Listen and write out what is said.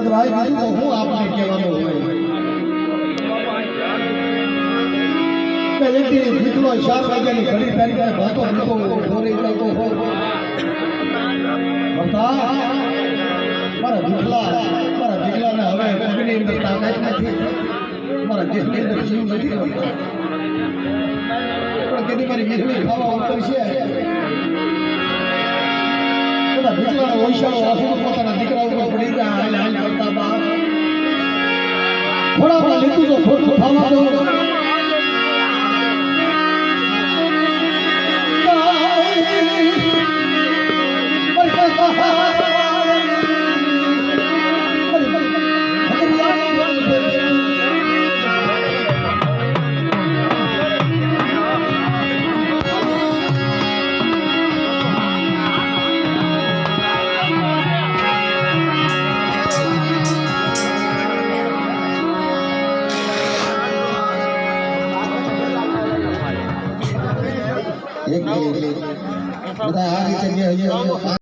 ભરતભાઈ બીજું તો હું આપને કહેવાનું હોય. એક દીકરો ચાર વાગ્યાની ઘડી તારીખે ભાતો મૂકો ઢોરી મારા દીકલા મારા દીકલાને હવે પગની અંદર તાકાત નથી. મારા દેશની અંદર જીવ નથી પણ કીધું મારી વીજળી ખાવા ઉતરશે પેલા દીકરાનો વૈશાળો આંસુ પોતાના દીકરા ઉપર પડી થોડામાં લીધું તો ખોટું થવા એક મિનિટ બધા આ રીતે